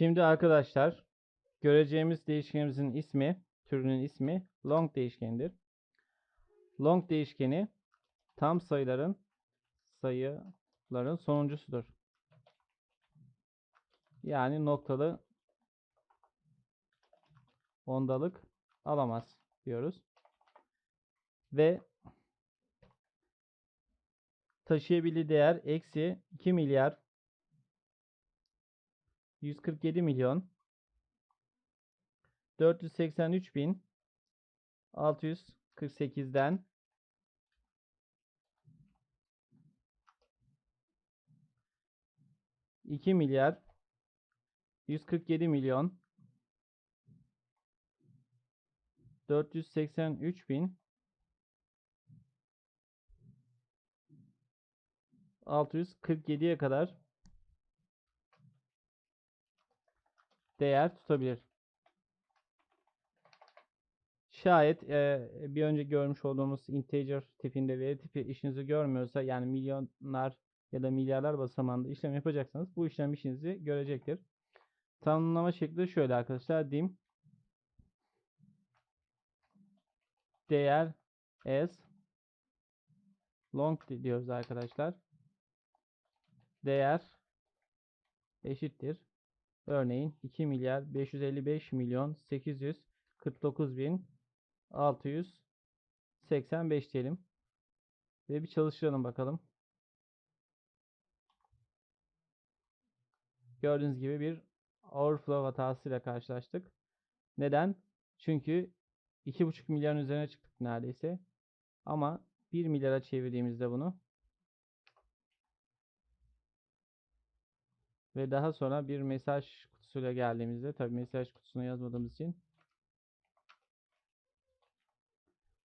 Şimdi arkadaşlar göreceğimiz değişkenimizin ismi, türünün ismi long değişkenidir. Long değişkeni tam sayıların sayıların sonuncusudur. Yani noktalı ondalık alamaz diyoruz. Ve taşıyabildiği değer eksi 2 milyar 147 milyon. 483 bin 648'den iki milyar 147 milyon. 483 bin 647'ye kadar değer tutabilir. Şayet e, bir önce görmüş olduğumuz integer tipinde veri tipi işinizi görmüyorsa yani milyonlar ya da milyarlar basamağında işlem yapacaksanız bu işlem işinizi görecektir. Tanımlama şekli şöyle arkadaşlar. dim değer as long diyoruz arkadaşlar. Değer eşittir. Örneğin 2 milyar 555 milyon 849 bin 685 diyelim. Ve bir çalıştıralım bakalım. Gördüğünüz gibi bir overflow hatasıyla karşılaştık. Neden? Çünkü 2,5 milyarın üzerine çıktık neredeyse. Ama 1 milyara çevirdiğimizde bunu ve daha sonra bir mesaj kutusuyla geldiğimizde tabi mesaj kutusuna yazmadığımız için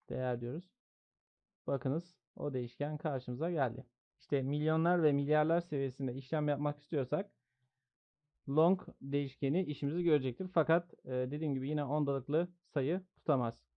değer diyoruz. Bakınız o değişken karşımıza geldi. İşte milyonlar ve milyarlar seviyesinde işlem yapmak istiyorsak long değişkeni işimizi görecektir. Fakat dediğim gibi yine ondalıklı sayı tutamaz.